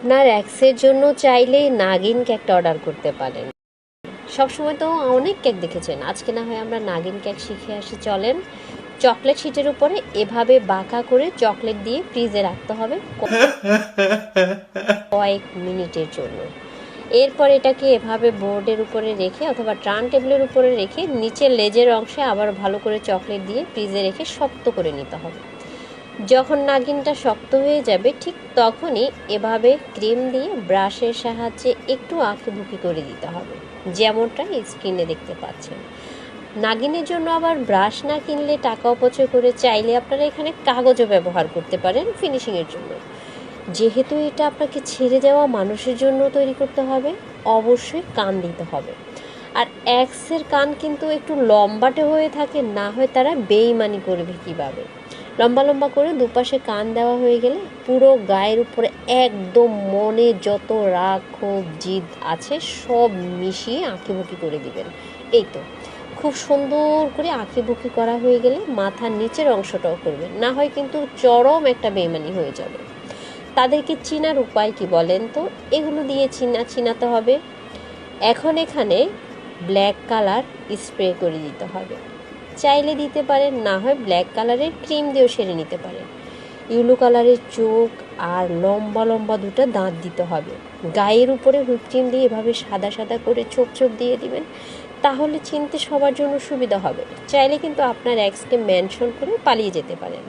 আপনার অ্যাক্সের জন্য চাইলে নাগিন কেকটা অর্ডার করতে পারেন। সবসময় তো অনেক কেক দেখেছেন। আজকে না হয় আমরা নাগিন কেক শিখে আসি চলেন। চকলেট শিটের উপরে এভাবে বাঁকা করে চকলেট দিয়ে ফ্রিজে রাখতে হবে কয়েক মিনিটের জন্য। এরপর এটাকে এভাবে বোর্ডের উপরে রেখে অথবা ট্রান টেবিলের উপরে রেখে নিচের লেজের অংশে আবার ভালো করে চকলেট দিয়ে ফ্রিজে রেখে শক্ত করে নিতে হবে। যখন নাগিনটা শক্ত হয়ে যাবে, ঠিক তখনই এভাবে ক্রিম দিয়ে ব্রাশের সাহায্যে একটু আঁকিবুকি করে দিতে হবে, যেমনটা স্ক্রিনে দেখতে পাচ্ছেন। নাগিনের জন্য আবার ব্রাশ না কিনলে টাকা অপচয় করে চাইলে আপনারা এখানে কাগজও ব্যবহার করতে পারেন ফিনিশিংয়ের জন্য। যেহেতু এটা আপনাকে ছেড়ে যাওয়া মানুষের জন্য তৈরি করতে হবে, অবশ্যই কান দিতে হবে। আর এক্সের কান কিন্তু একটু লম্বাটে হয়ে থাকে, না হয় তারা বেইমানি করবে কীভাবে? লম্বা লম্বা করে দুপাশে কান দেওয়া হয়ে গেলে পুরো গায়ের উপরে একদম মনে যত রাগ, ক্ষোভ, জিদ আছে সব মিশিয়ে আঁকিবুকি করে দিবেন। এই তো। খুব সুন্দর করে আঁকিবুকি করা হয়ে গেলে মাথার নিচের অংশটাও করবেন। না হয় কিন্তু চরম একটা বেইমানি হয়ে যাবে। তাদেরকে চিনার উপায় কি বলেন তো? এগুলো দিয়ে চিনা চিনাতে হবে। এখন এখানে ব্ল্যাক কালার স্প্রে করে দিতে হবে। চাইলে দিতে পারেন, না হয় ব্ল্যাক কালারের ক্রিম দিয়েও সেরে নিতে পারেন। ইউলো কালারের চোখ আর লম্বা লম্বা দুটো দাঁত দিতে হবে। গায়ের উপরে হুইপ ক্রিম দিয়ে এভাবে সাদা সাদা করে চোখ ছোপ দিয়ে দিবেন, তাহলে চিনতে সবার জন্য সুবিধা হবে। চাইলে কিন্তু আপনার এক্সকে মেনশন করে পালিয়ে যেতে পারেন।